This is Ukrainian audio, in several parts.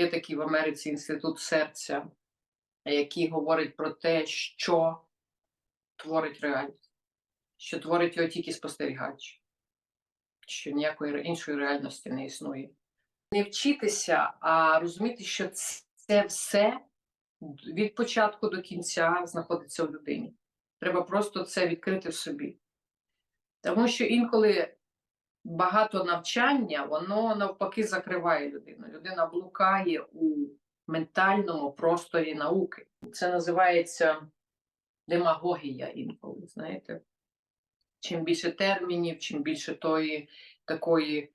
Є такий в Америці інститут серця, який говорить про те, що творить реальність, що творить його тільки спостерігач, що ніякої іншої реальності не існує. Не вчитися, а розуміти, що це все від початку до кінця знаходиться в людині. Треба просто це відкрити в собі. Тому що інколи багато навчання, воно навпаки закриває людину. Людина блукає у ментальному просторі науки. Це називається демагогія інколи, знаєте. Чим більше термінів, чим більше тої такої,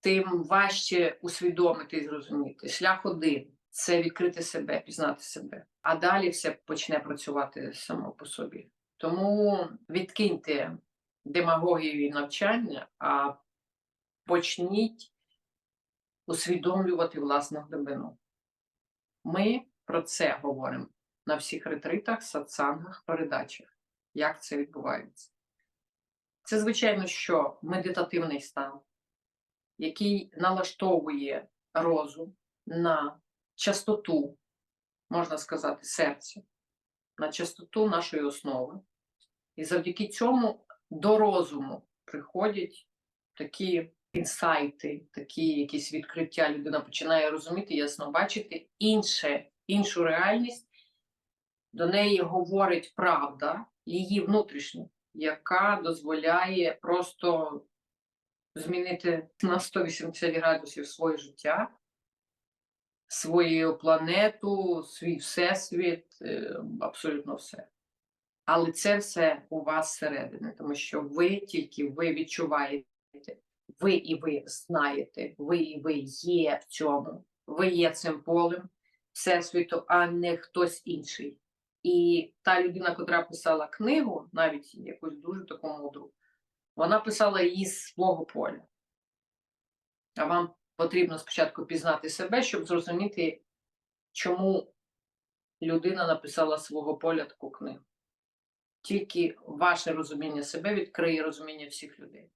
тим важче усвідомити і зрозуміти. Шлях один це відкрити себе, пізнати себе. А далі все почне працювати само по собі. Тому відкиньте демагогію і навчання, а почніть усвідомлювати власну глибину. Ми про це говоримо на всіх ретритах, сатсангах, передачах. Як це відбувається? Це, звичайно, що медитативний стан, який налаштовує розум на частоту, можна сказати, серця, на частоту нашої основи. І завдяки цьому до розуму приходять такі інсайти, такі якісь відкриття. Людина починає розуміти, ясно бачити інше, іншу реальність. До неї говорить правда, її внутрішня, яка дозволяє просто змінити на 180 градусів своє життя, свою планету, свій всесвіт, е, абсолютно все. Але це все у вас зсередини, тому що ви тільки ви відчуваєте, ви і ви знаєте, ви і ви є в цьому, ви є цим полем всесвіту, а не хтось інший. І та людина, котра писала книгу, навіть якусь дуже таку мудру, вона писала її з свого поля. А вам потрібно спочатку пізнати себе, щоб зрозуміти, чому людина написала з свого поля таку книгу. Тільки ваше розуміння себе відкриє розуміння всіх людей.